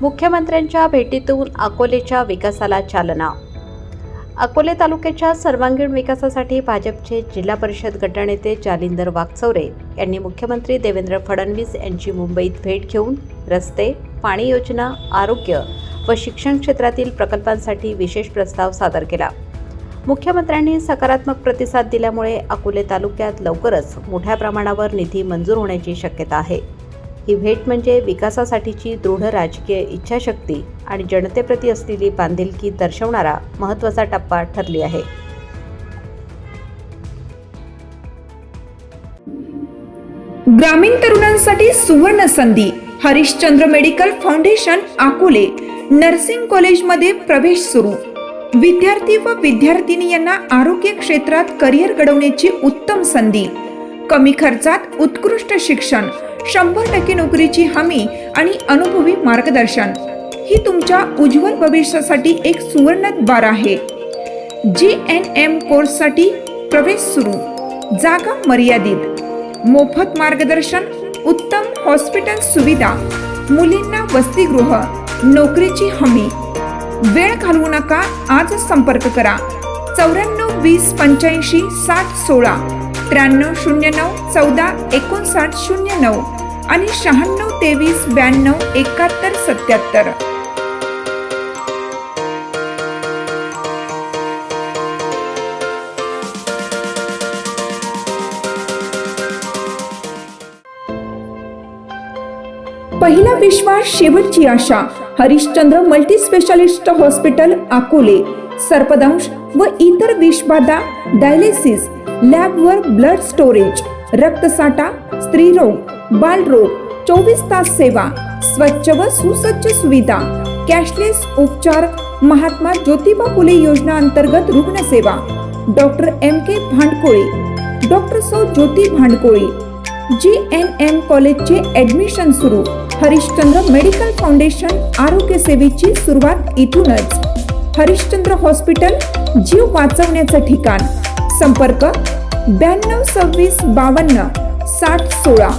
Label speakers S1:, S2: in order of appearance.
S1: मुख्यमंत्र्यांच्या भेटीतून अकोलेच्या विकासाला चालना. अकोले तालुक्याच्या सर्वांगीण विकासासाठी भाजपचे जिल्हा परिषद गटनेते जालिंदर वागचौरे यांनी मुख्यमंत्री देवेंद्र फडणवीस यांची मुंबईत भेट घेऊन रस्ते पाणी योजना आरोग्य व शिक्षण क्षेत्रातील प्रकल्पांसाठी विशेष प्रस्ताव सादर केला. मुख्यमंत्र्यांनी सकारात्मक प्रतिसाद दिल्यामुळे अकोले तालुक्यात लवकरच मोठ्या प्रमाणावर निधी मंजूर होण्याची शक्यता आहे. ही भेट म्हणजे विकासासाठीची दृढ राजकीय इच्छाशक्ती आणि जनतेप्रती असलेली बांधिलकी दर्शवणारा महत्त्वाचा टप्पा ठरली आहे.
S2: ग्रामीण तरुणांसाठी सुवर्ण संधी Harishchandra medical foundation Akole nursing कॉलेजमध्ये प्रवेश सुरू. विद्यार्थी व विद्यार्थिनी यांना आरोग्य क्षेत्रात करिअर घडवण्याची उत्तम संधी. कमी खर्चात उत्कृष्ट शिक्षण शंभर टक्के नोकरीची हमी आणि अनुभवी मार्गदर्शन. ही तुमच्या उज्ज्वल भविष्यासाठी एक सुवर्ण बार आहे. जी एन एम कोर्ससाठी प्रवेश सुरू. जागा मर्यादित. मोफत मार्गदर्शन उत्तम हॉस्पिटल सुविधा मुलींना वसतिगृह नोकरीची हमी. वेळ घालवू नका आज संपर्क करा. चौऱ्याण्णव वीस पंच्याऐंशी साठ सोळा. त्र्याण्णव शून्य नऊ चौदा एकोणसाठ शून्य नऊ. आणि शहाण्णव तेवीस ब्याण्णव एकाहत्तर सत्याहत्तर. पहिला विश्वास शेवटची आशा. Harishchandra multi specialist hospital Akole. सर्पदंश व इतर विषबाधा डायलिसिस. लॅबवर ब्लड स्टोरेज. रक्तसाठा स्त्रीरोग बालरोग चोवीस तास सेवा स्वच्छ व सुसज्ज सुविधा कॅशलेस उपचार महात्मा ज्योतिबा फुले योजना अंतर्गत रुग्णसेवा. Doctor M K Bhandkole doctor सौ Jyoti Bhandkole G N M कॉलेजचे ऍडमिशन सुरू हरिश्चंद्र मेडिकल फाउंडेशन आरोग्य सेवेची सुरुवात इथूनच. हरिश्चंद्र हॉस्पिटल जीव वाचवण्याचं ठिकाण. संपर्क ब्याण्णव सव्वीस बावन्न साठ सोळा.